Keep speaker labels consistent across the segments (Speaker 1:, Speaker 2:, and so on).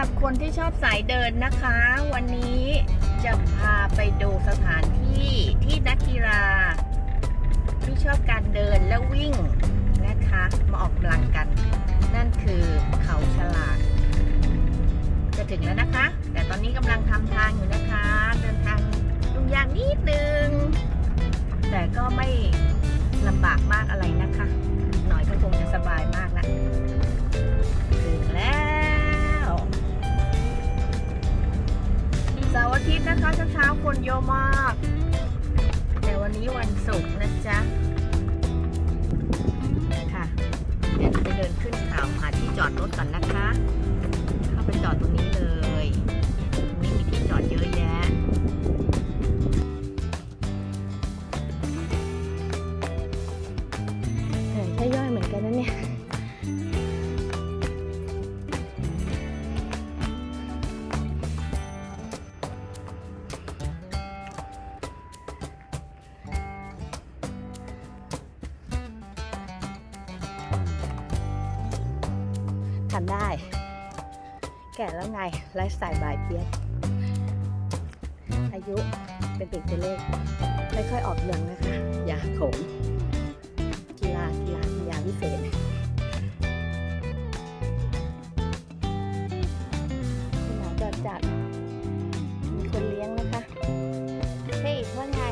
Speaker 1: หรับคนที่ชอบสายเดินนะคะ วันนี้จะพาไปดูสถานที่ที่นักกีฬาที่ชอบการเดินและวิ่งนะคะ มาออกกำลังกัน นั่นคือเขาฉลากจะถึงแล้วนะคะ แต่ตอนนี้กำลังทำทางอยู่นะคะ เดินทางยุ่งยากนิดนึง แต่ก็ไม่ลำบากมากอะไรนะคะาเช้าๆคนเยอะมาก แต่วันนี้วันศุกร์นะจ๊ะค่ะเดี๋ยวไปเดินขึ้นเขาหาที่จอดรถก่อนนะคะ เข้าไปจอดตรงนี้เลยตรงนี้มีที่จอดเยอะแยะเหนื่อยใช่ย่อยเหมือนกันนะเนี่ย ทำได้ แก่แล้วไงไลฟ์สไตล์บายเปียกอายุเป็นติดตัวเลข ไม่ค่อยออกเรืองนะคะ อย่าโถมกีฬากีฬากีฬาวิเศษที่หมาจอดจัดมีคนเลี้ยงนะคะ เฮ้ยว่าไง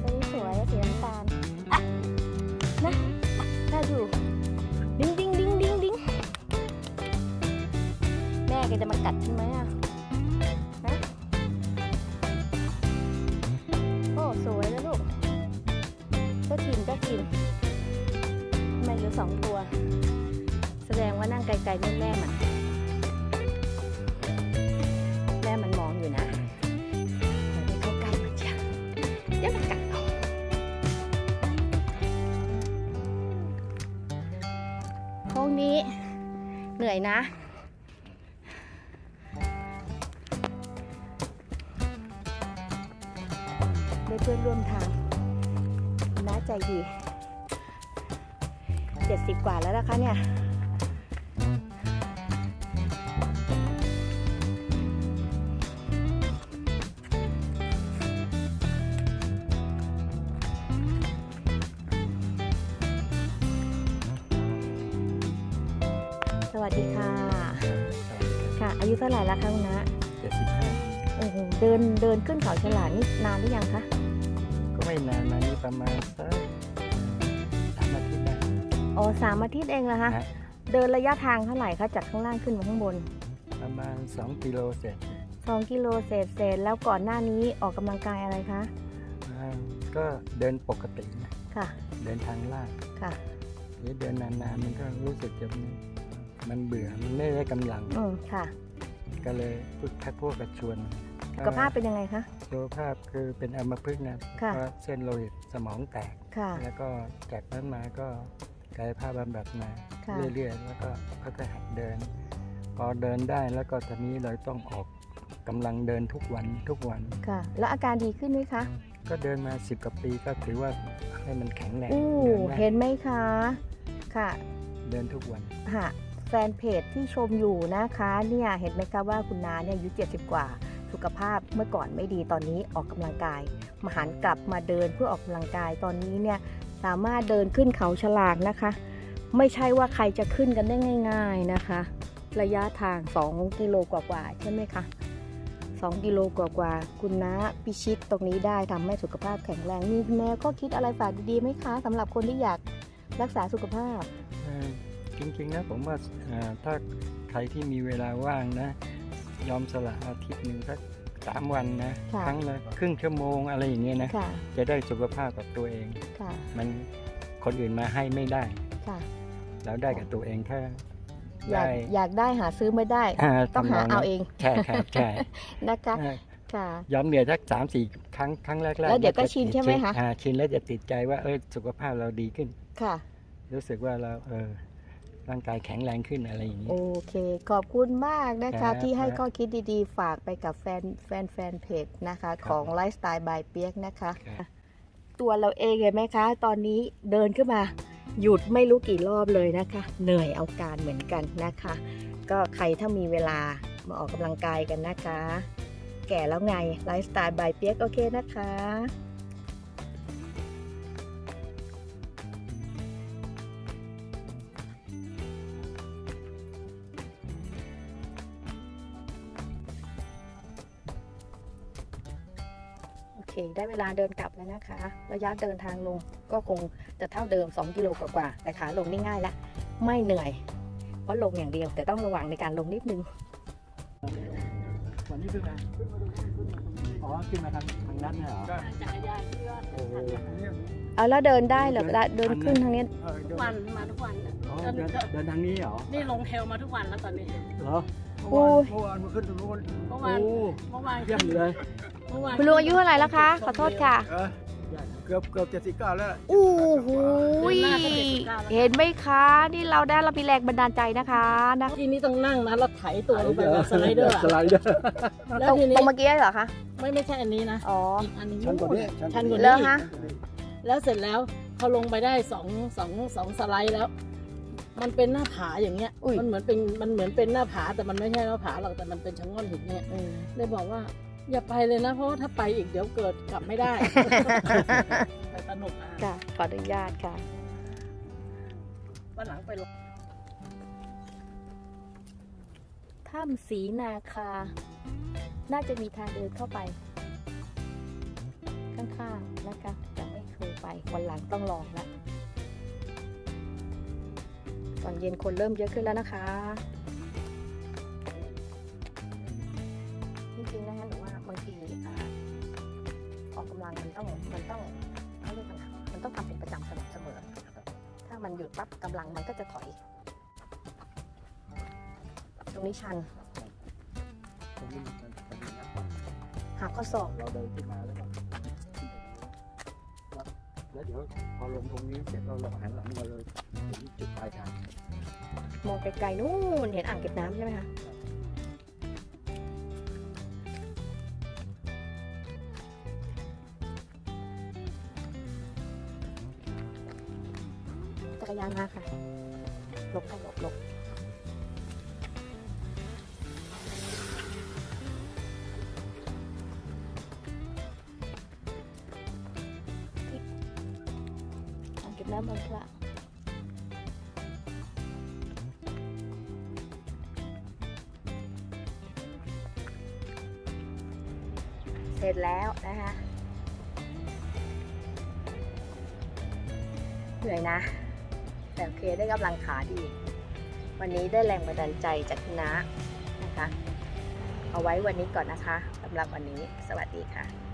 Speaker 1: ตัวนี้สวยอะสีน้ำตาล อะ นะน่าดูดิ้ แกจะมากัดฉันไหมอะฮะโอ้ สวยแล้วลูกก็กินก็กินทำไมเหลือสองตัว แสดงว่านั่งไกลๆนั่นแม่มันแม่มันมองอยู่นะอย่าไปเข้าใกล้มันจ้ะเดี๋ยวมันกัดเอาโค้งนี้เหนื่อยนะ ได้เพื่อนร่วมทางน้าใจดีเจ็ดสิบกว่าแล้วนะคะเนี่ยสวัสดีค่ะ ค่ะ อายุเท่าไหร่แล้วคะคุณน้า
Speaker 2: เจ็ดสิบห้า
Speaker 1: โอ้โหเดินเดินขึ้นเขาฉลาดนี่นานหรือยังคะ
Speaker 2: ก็ไม่นานมานี่ประมาณสักสามอาทิตย์ได้
Speaker 1: อ๋อสามอาทิตย์เองเหรอคะ
Speaker 2: ฮะ
Speaker 1: เดินระยะทางเท่าไหร่คะจากข้างล่างขึ้นมาข้างบน
Speaker 2: ประมาณสองกิโลเสร็จ
Speaker 1: 2กิโลเศษเศษแล้วก่อนหน้านี้ออกกำลังกายอะไรคะ
Speaker 2: อ่าก็เดินปกตินะ
Speaker 1: ค่ะ
Speaker 2: เดินทางลาด
Speaker 1: ค่ะ
Speaker 2: หรือเดินนานๆมันก็รู้สึกจะมันมันเบื่อมันไม่ได้กำลัง
Speaker 1: อืมค่ะ
Speaker 2: ก็เลยพูดทักพวกกระชวน
Speaker 1: สุขภาพเป็นยังไงคะ
Speaker 2: สุขภาพคือเป็นอัมพฤกษ์นะ
Speaker 1: ค่ะ
Speaker 2: เพราะเส้นโลหิตสมองแตก
Speaker 1: ค่ะ
Speaker 2: แล้วก็จากนั้นมาก็กายภาพบำบัดมา
Speaker 1: ค่ะ
Speaker 2: เรื่อยๆแล้วก็ค่อยๆหัดเดิน พอเดินได้แล้วก็ตอนนี้เราต้องออกกำลังเดินทุกวันทุกวัน
Speaker 1: ค่ะ แล้วอาการดีขึ้นไหมคะ
Speaker 2: ก็เดินมา10กว่าปีก็ถือว่าให้มันแข็งแรง
Speaker 1: อู้
Speaker 2: เดินได้
Speaker 1: เห็นไหมคะ ค่ะ
Speaker 2: เดินทุกวัน
Speaker 1: ค่ะแฟนเพจที่ชมอยู่นะคะเนี่ยเห็นไหมคะว่าคุณน้าเนี่ยอายุ70 กว่า สุขภาพเมื่อก่อนไม่ดีตอนนี้ออกกำลังกาย มาหันกลับมาเดินเพื่อออกกำลังกายตอนนี้เนี่ยสามารถเดินขึ้นเขาฉลากนะคะ ไม่ใช่ว่าใครจะขึ้นกันได้ง่าย ๆนะคะ ระยะทาง 2 กิโลกว่าๆใช่ไหมคะ2กิโลกว่าๆคุณน้าพิชิตตรงนี้ได้ทำให้สุขภาพแข็งแรงมีแนวข้อคิดอะไรฝากดีๆไหมคะสำหรับคนที่อยากรักษาสุขภาพ
Speaker 2: จริงๆนะผมว่าถ้าใครที่มีเวลาว่างนะ ยอมสละอาทิตย์หนึ่งสักสามวันนะ
Speaker 1: ค่ะ
Speaker 2: ครั้งละครึ่งชั่วโมงอะไรอย่างเงี้ยนะ
Speaker 1: ค่ะ
Speaker 2: จะได้สุขภาพกับตัวเอง
Speaker 1: ค่ะ
Speaker 2: มันคนอื่นมาให้ไม่ได้
Speaker 1: ค่ะ
Speaker 2: เราได้กับตัวเองถ้า
Speaker 1: อยาก
Speaker 2: ได้
Speaker 1: อยากได้หาซื้อไม่ได้าต้องหา
Speaker 2: ทำน
Speaker 1: เอา
Speaker 2: นั้น
Speaker 1: เอง
Speaker 2: ใช่ครับใช่
Speaker 1: นะคะ
Speaker 2: เออ
Speaker 1: ค่ะ
Speaker 2: ยอมเหนื่อยสักสามสี่ครั้งครั้งแรกๆ
Speaker 1: แล้วเดี๋ยวก็
Speaker 2: จะ
Speaker 1: ชินใช่ไหมคะ
Speaker 2: อ่าชินแล้วจะติดใจว่าเออสุขภาพเราดีขึ้น
Speaker 1: ค่ะ
Speaker 2: รู้สึกว่าเราเออ ร่างกายแข็งแรงขึ้นอะไรอย่างนี้
Speaker 1: โอเค ขอบคุณมากนะ
Speaker 2: ครั
Speaker 1: คะ
Speaker 2: บ
Speaker 1: ที่ให้
Speaker 2: ครับ
Speaker 1: ข้อคิดดีๆ ฝากไปกับแฟนแฟนแฟนเพจนะคะ ของไลฟ์สไตล์บายเปียกนะคะ
Speaker 2: ครับ
Speaker 1: ตัวเราเองเห็นไหมคะ ตอนนี้เดินขึ้นมา หยุดไม่รู้กี่รอบเลยนะคะ เหนื่อยเอาการเหมือนกันนะคะ ก็ใครถ้ามีเวลามาออกกำลังกายกันนะคะ แก่แล้วไงไลฟ์สไตล์บายเปียกโอเคนะคะ เค ได้เวลาเดินกลับแล้วนะคะ ระยะเดินทางลงก็คงจะเท่าเดิม 2 กิโลกว่าๆแต่ขาลงนี่ง่ายละไม่เหนื่อย เพราะลงอย่างเดียว แต่ต้องระวังในการลงนิดนึง
Speaker 2: วันนี้ขึ้นมาอ๋อขึ้นมาทางทางนั้นเหรอ
Speaker 3: จักรยานที่ว่า
Speaker 2: โอ้โห
Speaker 1: เอาแล้วเดินได้เหรอเวลาเดินขึ้นทางนี้
Speaker 2: เออ
Speaker 3: ทุ
Speaker 2: เดิ
Speaker 3: ก
Speaker 2: น
Speaker 3: วันมาทุกวัน
Speaker 2: อ๋อ
Speaker 3: จน
Speaker 2: เดินเดินทางนี้เหรอ
Speaker 3: นี่ลงเทลมาทุกวันแล้วตอนนี้
Speaker 2: เหรอ
Speaker 1: โอ้ย
Speaker 2: เมื่อวานเมื่อวานมาขึ้นตรงนู้น
Speaker 3: เมื่อ
Speaker 2: โอ้
Speaker 3: วานเมื่อวาน
Speaker 2: เยี่ยมเลย
Speaker 3: เมื่อวาน
Speaker 1: คุณลุงอายุเท่าไหร่แล้วคะ ขอโทษค่ะ
Speaker 4: เออเกือบเกือบเจ็ดสิบเก้าแล้ว
Speaker 1: อู้หูยเห็นไหมคะ นี่เราได้เรามีแรงบันดาลใจนะคะนะ
Speaker 3: ทีนี้ต้องนั่งนะแล้วไถตัวลงไปแบบสไลเดอร์อะ
Speaker 2: สไลเดอร์
Speaker 3: แล้
Speaker 1: ต
Speaker 3: ว
Speaker 1: รง
Speaker 3: ที
Speaker 1: ตร
Speaker 3: นี้
Speaker 1: งเมื่อกี้เหรอคะ
Speaker 3: ไม่ไม่ใช่อันนี้นะ
Speaker 1: อ๋อ
Speaker 3: อีกอันนึง
Speaker 4: ชั้นกว่านี้
Speaker 3: ชันกว่า
Speaker 1: แล้
Speaker 3: นี้
Speaker 1: วฮะ
Speaker 3: แล้วเสร็จแล้วพอลงไปได้สองสองสองสไลด์แล้ว มันเป็นหน้าผาอย่างเงี้ย
Speaker 1: อุ้ย
Speaker 3: มันเหมือนเป็นมันเหมือนเป็นหน้าผาแต่มันไม่ใช่หน้าผาหรอกแต่มันเป็นชะง่อนหินเนี่ย
Speaker 1: อืม
Speaker 3: เลยบอกว่า อย่าไปเลยนะเพราะว่าถ้าไปอีกเดี๋ยวเกิดกลับไม่ได้แต่สนุกอะ
Speaker 1: ค่ะขออนุญาตค่ะ
Speaker 3: วันหลังไปลง
Speaker 1: ถ้ำศรีนาคา น่าจะมีทางเดินเข้าไป ข้างๆนะคะแต่ไม่เคยไป วันหลังต้องลองละตอนเย็นคนเริ่มเยอะขึ้นแล้วนะคะ กกำลังมันต้องมันต้องเขาเรียกมันมันต้องทำเป็นประจำสม่ำเสมอ ถ้ามันหยุดปั๊บกำลังมันก็จะถอย ตรงนี้ชันหาข้อศอก
Speaker 2: เราเดินขึ้นมาแล้วก็แล้วเดี๋ยวพอลงตรงนี้เสร็จเราเราหันหลังมาเลยถึงจุดปลายทาง
Speaker 1: มองไกลๆนู่นเห็นอ่างเก็บน้ำใช่ไหมคะ จักรยานมาค่ะหลบค่ะหลบหลบอ่างเก็บน้ำบางพระเสร็จแล้วนะคะ เหนื่อยนะ แต่โอเคได้กำลังขาดี วันนี้ได้แรงบันดาลใจจากน้านะคะ เอาไว้วันนี้ก่อนนะคะสำหรับวันนี้สวัสดีค่ะ